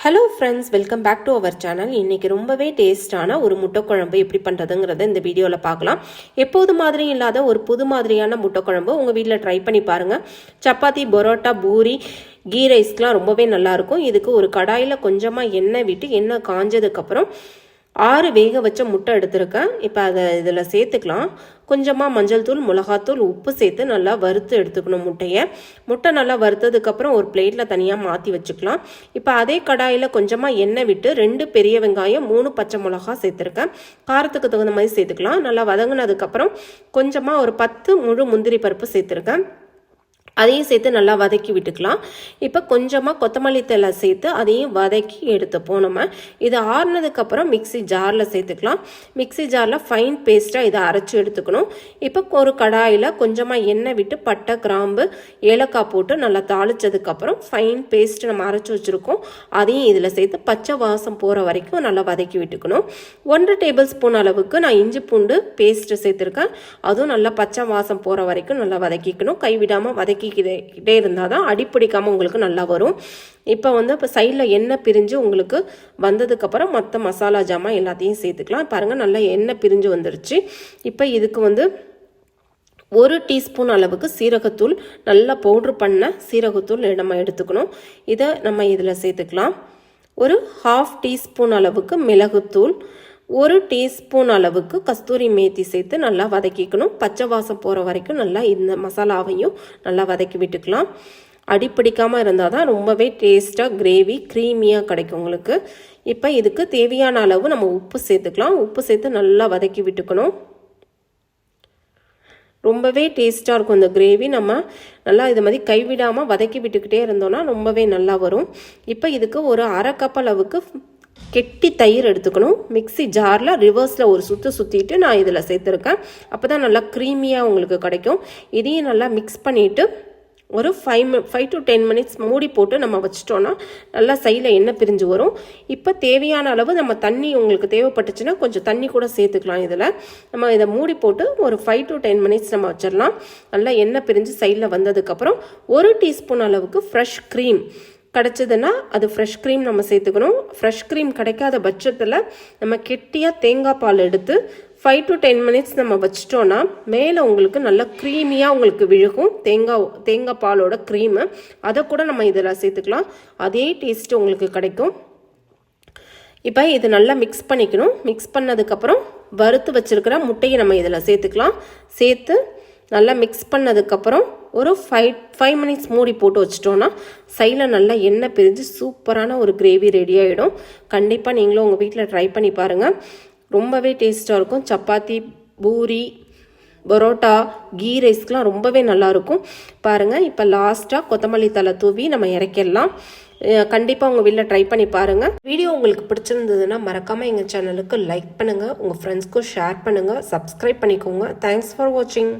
Hello friends welcome back to our channel இன்றைக்கி ரொம்பவே டேஸ்டான ஒரு முட்டை குழம்பு எப்படி பண்ணுறதுங்கிறத இந்த வீடியோவில் பார்க்கலாம். எப்போது மாதிரி இல்லாத ஒரு புது மாதிரியான முட்டைக்குழம்பு உங்கள் வீட்டில் ட்ரை பண்ணி பாருங்கள் சப்பாத்தி பரோட்டா பூரி கீ ரைஸ்க்கெலாம் ரொம்பவே நல்லாயிருக்கும் இதுக்கு ஒரு கடாயில் கொஞ்சமாக எண்ணெய் விட்டு எண்ணெய் காஞ்சதுக்கப்புறம் ஆறு வேக வச்ச முட்டை எடுத்திருக்கேன். இப்போ அதை இதில் சேர்த்துக்கலாம். கொஞ்சமாக மஞ்சள் தூள் மிளகாத்தூள் உப்பு சேர்த்து நல்லா வறுத்து எடுத்துக்கணும் முட்டையை. முட்டை நல்லா வறுத்ததுக்கப்புறம் ஒரு பிளேட்டில் தனியாக மாற்றி வச்சுக்கலாம். இப்போ அதே கடாயில் கொஞ்சமாக எண்ணெய் விட்டு ரெண்டு பெரிய வெங்காயம் மூணு பச்சை மிளகா சேர்த்துருக்கேன். காரத்துக்கு தகுந்த மாதிரி சேர்த்துக்கலாம். நல்லா வதங்கினதுக்கப்புறம் கொஞ்சமாக ஒரு பத்து முழு முந்திரி பருப்பு சேர்த்துருக்கேன். அதையும் சேர்த்து நல்லா வதக்கி விட்டுக்கலாம். இப்போ கொஞ்சமாக கொத்தமல்லி தழை சேர்த்து அதையும் வதக்கி எடுத்துப்போம் நம்ம. இது ஆறுனதுக்கப்புறம் மிக்ஸி ஜாரில் சேர்த்துக்கலாம். மிக்ஸி ஜாரில் ஃபைன் பேஸ்ட்டாக இதை அரைச்சி எடுத்துக்கணும். இப்போ ஒரு கடாயில் கொஞ்சமாக எண்ணெய் விட்டு பட்டை கிராம்பு ஏலக்காய் போட்டு நல்லா தாளிச்சதுக்கப்புறம் ஃபைன் பேஸ்ட் நம்ம அரைச்சி வச்சுருக்கோம். அதையும் இதில் சேர்த்து பச்சை வாசம் போகிற வரைக்கும் நல்லா வதக்கி விட்டுக்கணும். ஒன்றரை டேபிள் ஸ்பூன் அளவுக்கு நான் இஞ்சி பூண்டு பேஸ்ட்டு சேர்த்துருக்கேன். அதுவும் நல்லா பச்சை வாசம் போகிற வரைக்கும் நல்லா வதக்கிக்கணும். கைவிடாமல் வதக்கி கிட்டே இருந்தால் தான் அடிப்பிடிக்காமல் உங்களுக்கு நல்லா வரும். இப்போ வந்து இப்போ சைடில் எண்ணெய் பிரிஞ்சு உங்களுக்கு வந்ததுக்கப்புறம் மற்ற மசாலா ஜாமான் எல்லாத்தையும் சேர்த்துக்கலாம். பாருங்கள் நல்லா எண்ணெய் பிரிஞ்சு வந்துருச்சு. இப்போ இதுக்கு வந்து ஒரு டீஸ்பூன் அளவுக்கு சீரகத்தூள் நல்லா பவுட்ரு பண்ண சீரகத்தூள் நம்ம எடுத்துக்கணும். இதை நம்ம இதில் சேர்த்துக்கலாம். ஒரு ஹாஃப் டீஸ்பூன் அளவுக்கு மிளகுத்தூள் ஒரு டீஸ்பூன் அளவுக்கு கஸ்தூரி மேத்தி சேர்த்து நல்லா வதக்கிக்கணும். பச்சை வாசம் போகிற வரைக்கும் நல்லா இந்த மசாலாவையும் நல்லா வதக்கி விட்டுக்கலாம். அடிப்பிடிக்காமல் இருந்தால் தான் ரொம்பவே டேஸ்ட்டாக கிரேவி க்ரீமியாக கிடைக்கும் உங்களுக்கு. இப்போ இதுக்கு தேவையான அளவு நம்ம உப்பு சேர்த்துக்கலாம். உப்பு சேர்த்து நல்லா வதக்கி விட்டுக்கணும். ரொம்பவே டேஸ்ட்டாக இருக்கும் இந்த கிரேவி நம்ம நல்லா இது மாதிரி கைவிடாமல் வதக்கி விட்டுக்கிட்டே இருந்தோம்னா ரொம்பவே நல்லா வரும். இப்போ இதுக்கு ஒரு அரை கப் அளவுக்கு கெட்டி தயிர் எடுத்துக்கணும். மிக்ஸி ஜாரில் ரிவர்ஸில் ஒரு சுற்று சுற்றிட்டு நான் இதில் சேர்த்துருக்கேன். அப்போ தான் நல்லா க்ரீமியாக உங்களுக்கு கிடைக்கும். இதையும் நல்லா மிக்ஸ் பண்ணிவிட்டு ஒரு five five to ten minutes மூடி போட்டு நம்ம வச்சிட்டோன்னா நல்லா சைடில் எண்ணெய் பிரிஞ்சு வரும். இப்போ தேவையான அளவு நம்ம தண்ணி உங்களுக்கு தேவைப்பட்டுச்சுன்னா கொஞ்சம் தண்ணி கூட சேர்த்துக்கலாம் இதில். நம்ம இதை மூடி போட்டு ஒரு ஃபைவ் டு டென் மினிட்ஸ் நம்ம வச்சிடலாம். நல்லா எண்ணெய் பிரிஞ்சு சைடில் வந்ததுக்கப்புறம் ஒரு டீஸ்பூன் அளவுக்கு ஃப்ரெஷ் க்ரீம் கிடச்சதுன்னா அது ஃப்ரெஷ் க்ரீம் நம்ம சேர்த்துக்கணும். ஃப்ரெஷ் க்ரீம் கிடைக்காத பட்சத்தில் நம்ம கெட்டியாக தேங்காய் பால் எடுத்து ஃபைவ் டு டென் மினிட்ஸ் நம்ம வச்சிட்டோன்னா மேலே உங்களுக்கு நல்லா க்ரீமியாக உங்களுக்கு விழுகும். தேங்காய் தேங்காய் பாலோட க்ரீமு அதை கூட நம்ம இதில் சேர்த்துக்கலாம். அதே டேஸ்ட்டு உங்களுக்கு கிடைக்கும். இப்போ இது நல்லா மிக்ஸ் பண்ணிக்கணும். மிக்ஸ் பண்ணதுக்கப்புறம் வறுத்து வச்சுருக்கிற முட்டையை நம்ம இதில் சேர்த்துக்கலாம். சேர்த்து நல்லா மிக்ஸ் பண்ணதுக்கப்புறம் ஒரு ஃபைவ் ஃபைவ் மினிட்ஸ் மூடி போட்டு வச்சிட்டோன்னா சைடில் நல்லா எண்ணெய் பிரிஞ்சு சூப்பரான ஒரு கிரேவி ரெடி ஆகிடும் கண்டிப்பாக நீங்களும் உங்கள் வீட்டில் ட்ரை பண்ணி பாருங்கள் ரொம்பவே டேஸ்ட்டாக இருக்கும். சப்பாத்தி பூரி பரோட்டா கீ ரைஸ்க்கெலாம் ரொம்பவே நல்லாயிருக்கும் பாருங்கள் இப்போ லாஸ்ட்டாக கொத்தமல்லி தலை தூவி நம்ம இறக்கிடலாம். கண்டிப்பாக உங்கள் வீட்டில் ட்ரை பண்ணி பாருங்கள் வீடியோ உங்களுக்கு பிடிச்சிருந்ததுன்னா மறக்காமல் எங்கள் சேனலுக்கு லைக் பண்ணுங்கள் உங்கள் ஃப்ரெண்ட்ஸ்க்கும் ஷேர் பண்ணுங்கள் சப்ஸ்கிரைப் பண்ணிக்கோங்க. தேங்க்ஸ் ஃபார் வாட்சிங்